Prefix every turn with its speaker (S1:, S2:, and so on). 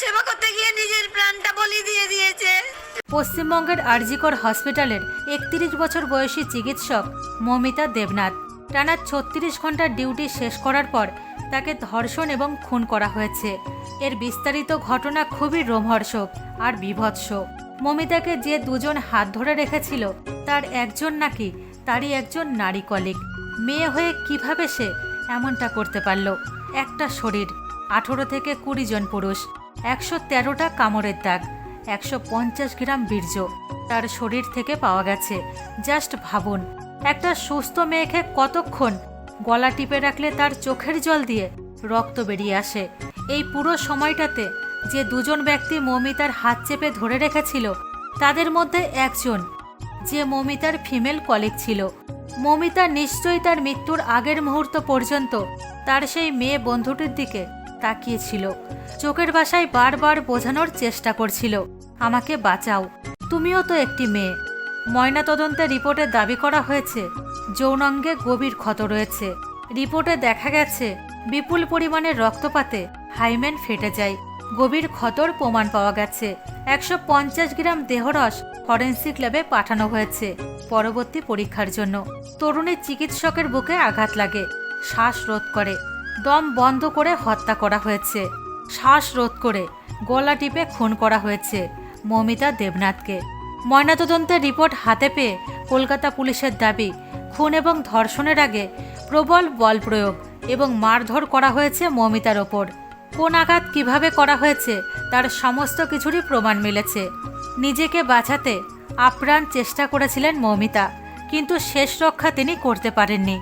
S1: সেবা করতে গিয়ে নিজের প্রাণটা বলি দিয়ে দিয়েছে।
S2: পশ্চিমবঙ্গের আরজিকর হসপিটালের একত্রিশ বছর বয়সী চিকিৎসক মমিতা দেবনাথ। টানা ছত্রিশ ঘণ্টার ডিউটি শেষ করার পর তাকে ধর্ষণ এবং খুন করা হয়েছে। এর বিস্তারিত ঘটনা খুবই রোমহর্ষক আর বিভৎস। মমিতাকে যে দুজন হাত ধরে রেখেছিল, তার একজন নাকি তারই একজন নারী কলিগ। মেয়ে হয়ে কীভাবে সে এমনটা করতে পারল? একটা শরীর, আঠেরো থেকে কুড়ি জন পুরুষ। একশো তেরোটা কামড়ের দাগ, একশো পঞ্চাশ গ্রাম বীর্য তার শরীর থেকে পাওয়া গেছে। জাস্ট ভাবুন, একটা সুস্থ মেয়েকে কতক্ষণ গলা টিপে রাখলে তার চোখের জল দিয়ে রক্ত বেরিয়ে আসে? এই পুরো সময়টাতে যে দুজন ব্যক্তি মমিতার হাত চেপে ধরে রেখেছিল, তাদের মধ্যে একজন, যে মমিতার ফিমেল কলিগ ছিল। মমিতা নিশ্চয়ই তার মৃত্যুর আগের মুহূর্ত পর্যন্ত তার সেই মেয়ে বন্ধুটির দিকে তাকিয়েছিল। চোখের বাসায় বারবার বোঝানোর চেষ্টা করছিল, আমাকে বাঁচাও, তুমিও তো একটি মেয়ে। ময়নাতদন্তের রিপোর্টে দাবি করা হয়েছে, যৌনাঙ্গে গভীর ক্ষত রয়েছে। রিপোর্টে দেখা গেছে, বিপুল পরিমাণে রক্তপাতে হাইমেন ফেটে যায়। গভীর ক্ষতর প্রমাণ পাওয়া গেছে। একশো পঞ্চাশ গ্রাম দেহরস ফরেন্সিক ল্যাবে পাঠানো হয়েছে পরবর্তী পরীক্ষার জন্য। তরুণীর চিকিৎসকের বুকে আঘাত লাগে, শ্বাস রোধ করে। দম বন্ধ করে হত্যা করা হয়েছে। শ্বাস রোধ করে গলা টিপে খুন করা হয়েছে মমিতা দেবনাথকে। ময়নাতদন্তের রিপোর্ট হাতে পেয়ে কলকাতা পুলিশের দাবি, খুন এবং ধর্ষণের আগে প্রবল বল প্রয়োগ এবং মারধর করা হয়েছে মমিতার ওপর। কোন আঘাত কীভাবে করা হয়েছে তার সমস্ত কিছুরই প্রমাণ মিলেছে। নিজেকে বাঁচাতে আপ্রাণ চেষ্টা করেছিলেন মমিতা, কিন্তু শেষ রক্ষা তিনি করতে পারেননি।